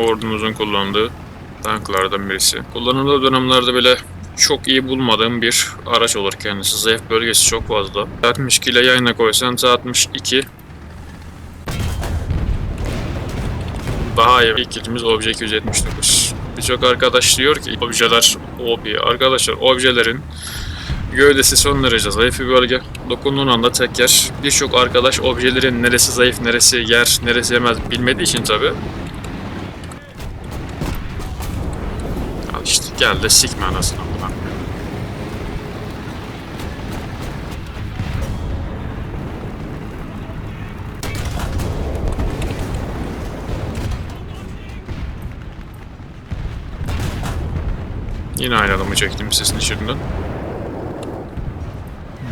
ordumuzun kullandığı tanklardan birisi. Kullanıldığı dönemlerde bile çok iyi bulmadığım bir araç olur kendisi. Zayıf bölgesi çok fazla. 62 ile yayına koysan 62 daha iyi. İlk kilimiz obje 279. Birçok arkadaş diyor ki objeler OP. Arkadaşlar objelerin gövdesi son derece zayıf bir bölge. Dokunduğun anda tek yer. Birçok arkadaş objelerin neresi zayıf, neresi yer, neresi yemez bilmediği için tabi. Gel de sikme anasını buradan. Yine aynı adamı çektim sesin içinden.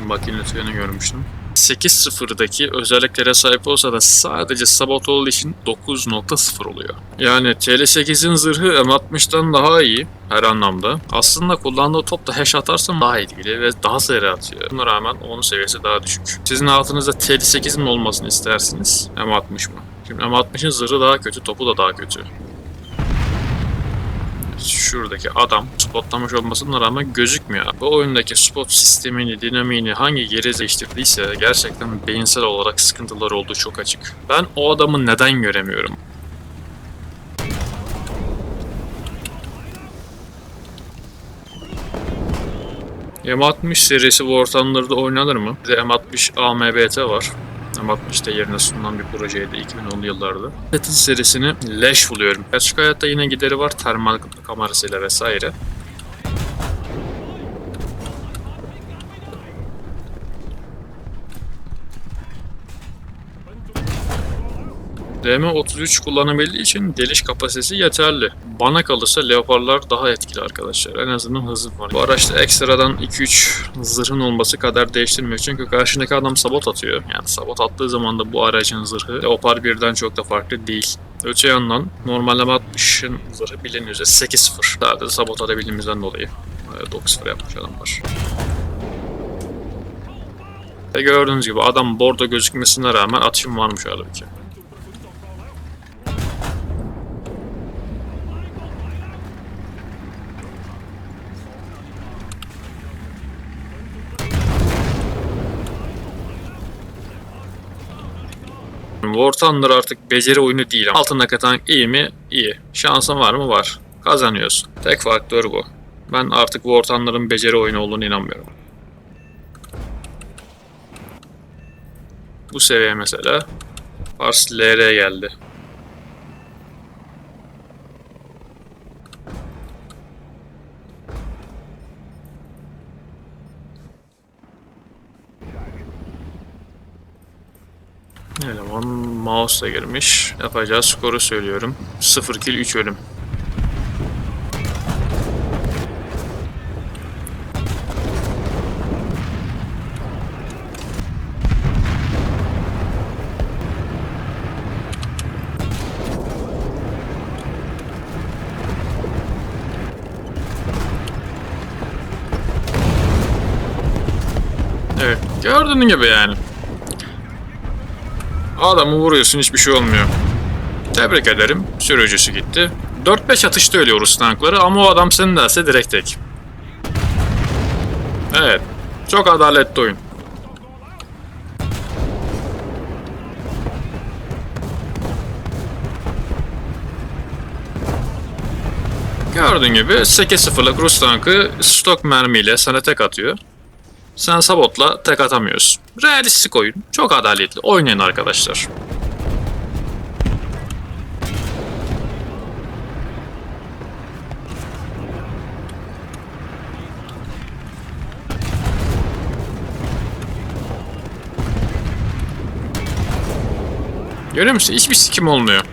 Makine tüyeni görmüştüm. 8.0'daki özelliklere sahip olsa da sadece sabot olduğu için 9.0 oluyor. Yani TL8'in zırhı M60'dan daha iyi her anlamda. Aslında kullandığı top da hash atarsan daha etkili ve daha seri atıyor. Buna rağmen onun seviyesi daha düşük. Sizin altınızda TL8 mi olmasını istersiniz? M60 mı? Şimdi M60'ın zırhı daha kötü, topu da daha kötü şuradaki adam spotlamış olmasına rağmen gözükmüyor. Bu oyundaki spot sistemini, dinamiğini hangi geri değiştirdiyse gerçekten beyinsel olarak sıkıntılar olduğu çok açık. Ben o adamı neden göremiyorum? M60 serisi bu ortamlarda oynanır mı? Bir de M60 AMBT var. M60'da yerine sunulan bir projeydi 2010'lu yıllarda. Battle serisini leş buluyorum. Gerçek hayatta yine gideri var termal kamerasıyla vesaire. DM33 kullanabildiği için deliş kapasitesi yeterli. Bana kalırsa Leopardlar daha etkili arkadaşlar. En azından hızı var. Bu araçta ekstradan 2-3 zırhın olması kadar değiştirmiyor. Çünkü karşındaki adam sabot atıyor. Yani sabot attığı zaman da bu aracın zırhı Leopard 1'den çok da farklı değil. Öte yandan normalde 60'ın zırhı üzere 8-0. Sadece sabot atabildiğimizden dolayı. e, 9-0 yapmış adamlar. Ve gördüğünüz gibi adam bordo gözükmesine rağmen atışım varmış halbuki. War Thunder artık beceri oyunu değil ama altındaki tank iyi mi? İyi. Şansın var mı? Var. Kazanıyorsun. Tek faktör bu. Ben artık War Thunder'ın beceri oyunu olduğunu inanmıyorum. Bu seviye mesela Pars LR geldi. Eleman mouse'la girmiş. Yapacağı skoru söylüyorum. 0 kill 3 ölüm. Evet. Gördüğün gibi yani. Adamı vuruyorsun hiçbir şey olmuyor. Tebrik ederim. Sürücüsü gitti. 4-5 atışta ölüyoruz tankları ama o adam senin derse direkt tek. Evet. Çok adaletli oyun. Gördüğün gibi 8-0'lık Rus tankı stok mermiyle sana tek atıyor. Sen sabotla tek atamıyorsun. Realistik oyun. Çok adaletli. Oynayın arkadaşlar. Görüyor musun? Hiçbir sikim olmuyor.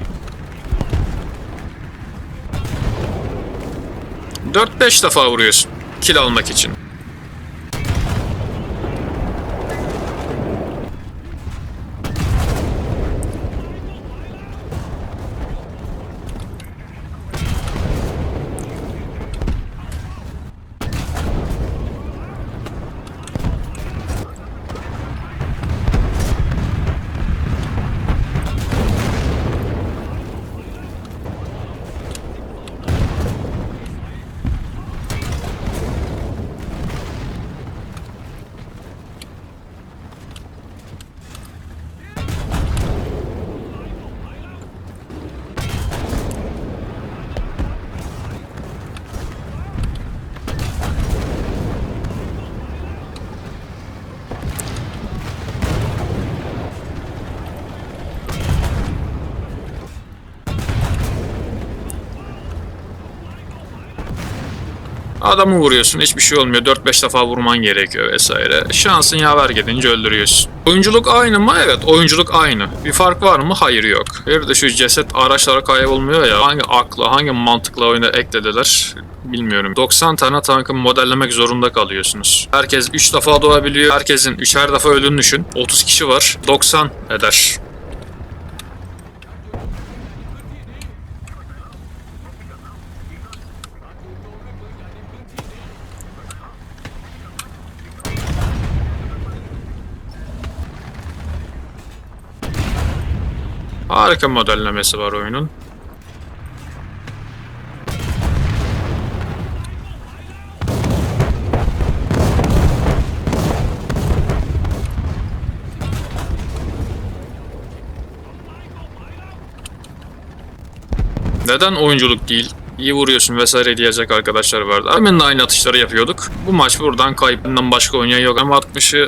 4-5 defa vuruyorsun. Kill almak için. Adamı vuruyorsun hiçbir şey olmuyor. 4-5 defa vurman gerekiyor vesaire. Şansın yaver gidince öldürüyorsun. Oyunculuk aynı mı? Evet oyunculuk aynı. Bir fark var mı? Hayır yok. Bir de şu ceset araçlara kaybolmuyor ya. Hangi akla, hangi mantıkla oyuna eklediler bilmiyorum. 90 tane tankı modellemek zorunda kalıyorsunuz. Herkes 3 defa doğabiliyor. Herkesin 3'er defa öldüğünü düşün. 30 kişi var. 90 eder. Harika modellemesi var oyunun. Neden oyunculuk değil? İyi vuruyorsun vesaire diyecek arkadaşlar vardı. Hemen aynı atışları yapıyorduk. Bu maç buradan kaybından başka oynayan yok. Ama 60'ı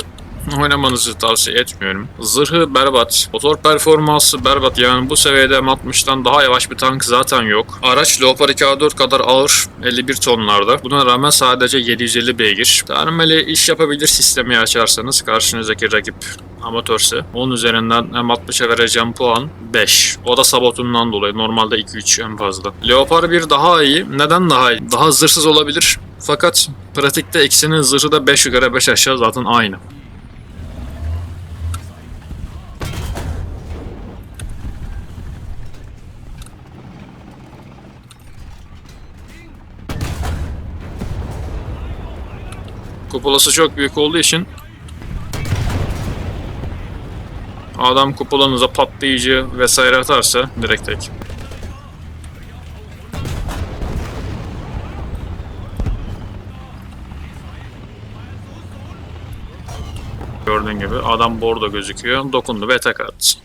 oynamanızı tavsiye etmiyorum. Zırhı berbat. Motor performansı berbat. Yani bu seviyede M60'tan daha yavaş bir tank zaten yok. Araç Leopard 2A4 kadar ağır. 51 tonlarda. Buna rağmen sadece 750 beygir. Tanrımeli iş yapabilir sistemi açarsanız karşınızdaki rakip amatörse. Onun üzerinden M60'a vereceğim puan 5. O da sabotundan dolayı. Normalde 2-3 en fazla. Leopard 1 daha iyi. Neden daha iyi? Daha zırhsız olabilir. Fakat pratikte ikisinin zırhı da 5 yukarı 5 aşağı zaten aynı. Kupolası çok büyük olduğu için adam kupolanıza patlayıcı vesaire atarsa direkt tek. Gördüğün gibi adam bordo gözüküyor. Dokundu ve tek attı.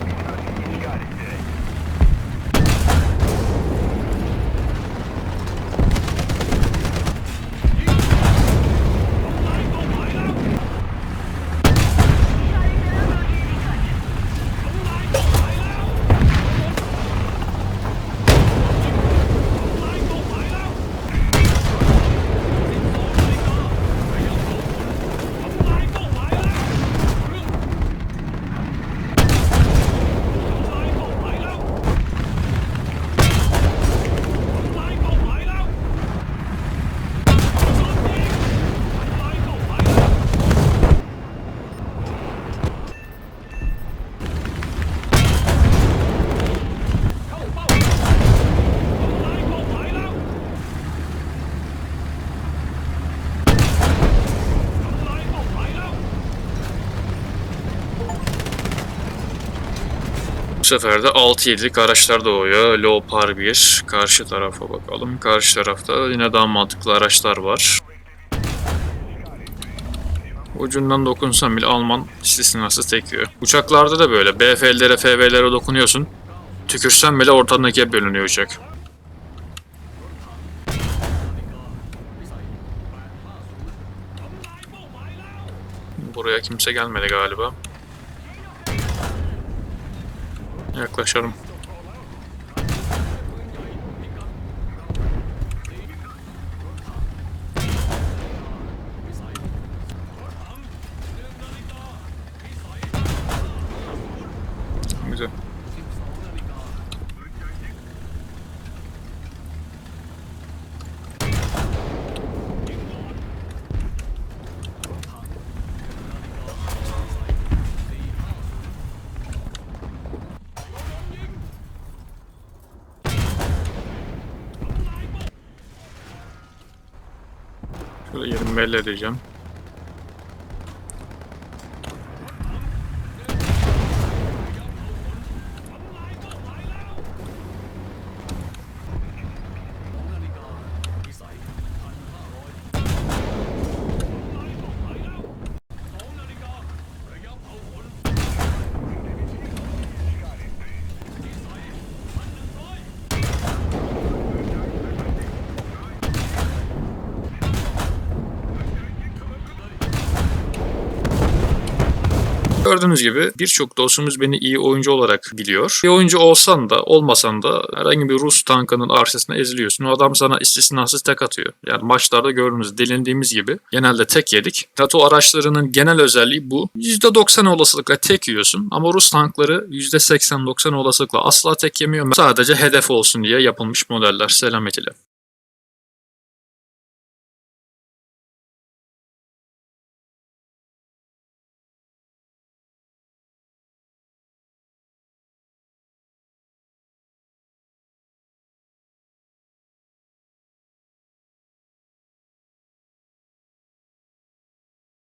Sefer de 6-7'lik araçlar doğuyor. Leopard 1. Karşı tarafa bakalım. Karşı tarafta yine daha mantıklı araçlar var. Ucundan dokunsam bile Alman istisnasız tekiyor. Uçaklarda da böyle. BF'lere, FV'lere dokunuyorsun. Tükürsen bile ortadan ikiye bölünüyor uçak. Buraya kimse gelmedi galiba. Yaklaşalım. Güzel. Şöyle yerimi belli Gördüğünüz gibi birçok dostumuz beni iyi oyuncu olarak biliyor. İyi oyuncu olsan da olmasan da herhangi bir Rus tankının arşasına eziliyorsun. O adam sana istisnasız tek atıyor. Yani maçlarda gördüğünüz delindiğimiz gibi genelde tek yedik. NATO araçlarının genel özelliği bu. %90 olasılıkla tek yiyorsun ama Rus tankları %80-90 olasılıkla asla tek yemiyor. Sadece hedef olsun diye yapılmış modeller selamet ile.